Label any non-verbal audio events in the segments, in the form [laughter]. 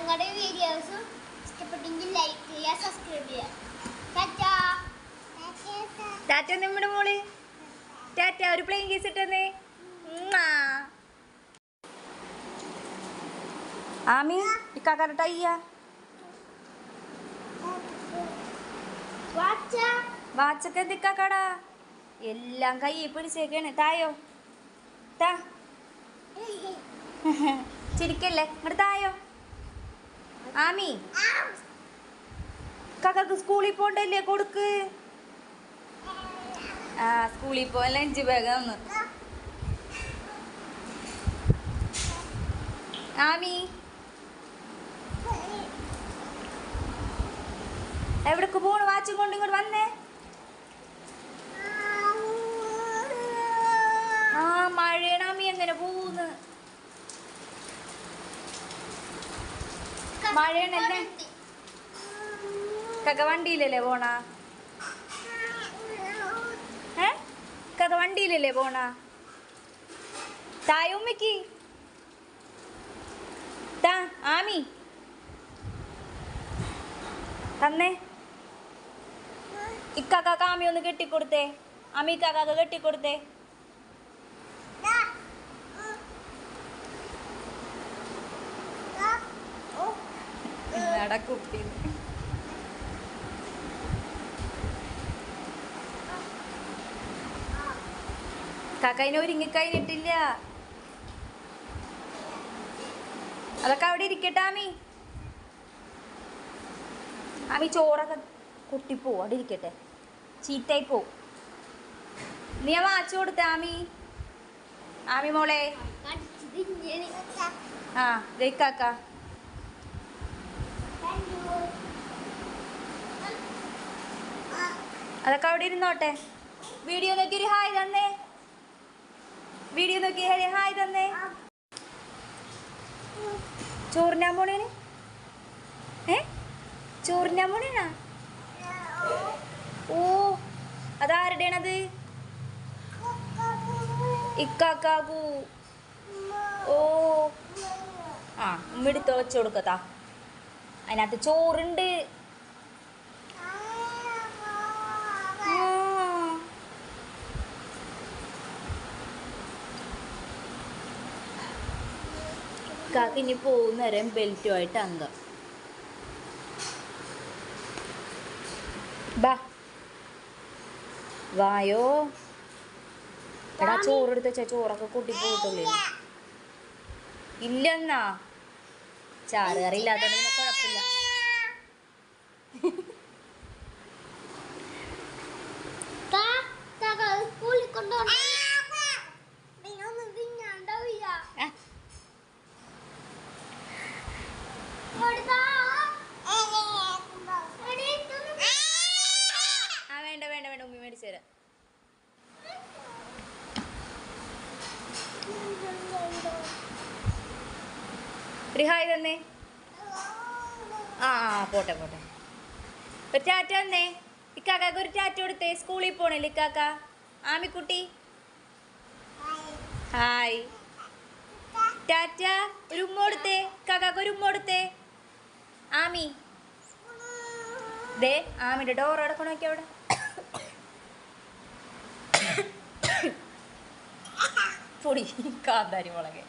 ഞങ്ങളുടെ വീഡിയോസും ഇഷ്ടപ്പെട്ടെങ്കിൽ ലൈക്ക് ചെയ്യുക സബ്സ്ക്രൈബ് ചെയ്യുക. ടാറ്റാ. നമ്മുടെ മോൾ? ടാറ്റ ഒരു പ്ലെയിൻ കേസ് ഇട്ടെന്നേ. ആമി ഇക്കാക്കാരുടെ വാച്ചൊക്കെ എന്തിക്കാക്കാടാ എല്ലാം കൈ പിടിച്ചേക്കാണ്. തായോ? താ. [laughs] ചിരിക്കല്ലേ? ഇങ്ങോട്ട് തായോ? ആമി. കാക്കക്ക് സ്കൂളിൽ പോണ്ടല്ലേ കൊടുക്ക്? ആ സ്കൂളിൽ പോകാൻ ലഞ്ച് ബാഗ് ഒന്ന് ആമി. എവിടേക്ക് പോണു? വാച്ചും കൊണ്ട് ഇങ്ങോട്ട് വന്നേ ആ മഴയാണ് ആമി എങ്ങനെ പോകുന്നു മഴയാണല്ലേ? കക വണ്ടിയിലല്ലേ പോണ? ഏ? കക്ക വണ്ടിയിലല്ലേ പോണ തായുമ്മക്ക് താ ആമി. തന്നേ. ഇക്കാക്കാക്ക് ആമി ഒന്ന് കെട്ടിക്കൊടുത്തേ. ആമി ഇക്കാക്കാക്ക് കെട്ടിക്കൊടുത്തേ. നടക്കുട്ടി കാക്കയിനെ ഒരുങ്ങി ഇട്ടില്ല അതൊക്കെ അവിടെ ഇരിക്കട്ടെ ആമി. ആമി ചോറൊക്കെ കുട്ടിപ്പോ അവിടെ ഇരിക്കട്ടെ. ചീത്തായി പോ നീ ആ വാച്ച് കൊടുത്ത ആമി. ആമി മോളെ. ആ ദൈക്കാക്ക അതൊക്കെ അവിടെ ഇരുന്നോട്ടെ. വീഡിയോ നോക്കി ഒരു ഹായ് തന്നേ. വീഡിയോ നോക്കി ഒരു ഹായ് തന്നേ. ചോറിനാൻ പോണേന് ഏ? ചോറിനാൻ പോണേനാ ഓ അതാരുടെയാണത് ഇക്കാക്കാകു ഓ. ആ ഉമ്മെടുത്ത് വെച്ചു കൊടുക്കത്താ അതിനകത്ത് ചോറുണ്ട്. ഇക്കാക്ക് ഇനി പോകുന്നേരം ബെൽറ്റുമായിട്ട് അംഗം ബാ. വായോ. എടാ ചോറ് എടുത്ത് വെച്ചാ ചോറൊക്കെ കൂട്ടി പോയിട്ടുള്ളേ ഇല്ലെന്നാ. ചാറ് കറി ഇല്ലാത്തതുകൊണ്ട് പിന്നെ കുഴപ്പമില്ല സ്കൂളിൽ കൊണ്ടുപോകണം പിന്നെ ഒന്നും തിന്നാണ്ടാവില്ല ആ, കൊടുത്താ എടീ, ഇതൊന്നും ആ വേണ്ട വേണ്ട വേണ്ട ഉമ്മി മേടിച്ചു തരാം ഒരു ഹായ് തന്നെ? ആ ആ പോട്ടെ പോട്ടെ. ഒരു ടാറ്റ തന്നേ ഇക്കാക്കാക്ക് ഒരു ടാറ്റ കൊടുത്തേ. സ്കൂളിൽ പോണില്ല ഇക്കാക്ക? ആമിക്കുട്ടി? ഹായ്. ടാറ്റ ഒരു ഉമ്മ കൊടുത്തേ. ഇക്കാക്കാക്ക് ഒരു ഉമ്മ കൊടുത്തേ. ആമി. ദേ ആമിന്റെ ഡോർ അടക്കണോ അവിടെ. [coughs] പൊടി കാന്താരി മുളക്.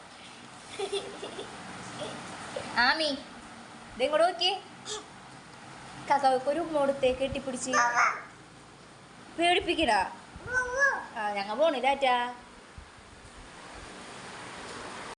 ആമി ദേ കൂടെ നോക്കിയേ. കസവക്കൊരു ഒരു ഉമ്മ കെട്ടിപ്പിടിച്ച്. പേടിപ്പിക്കടാ. ആ ഞങ്ങ പോണില്ല ടാറ്റാ.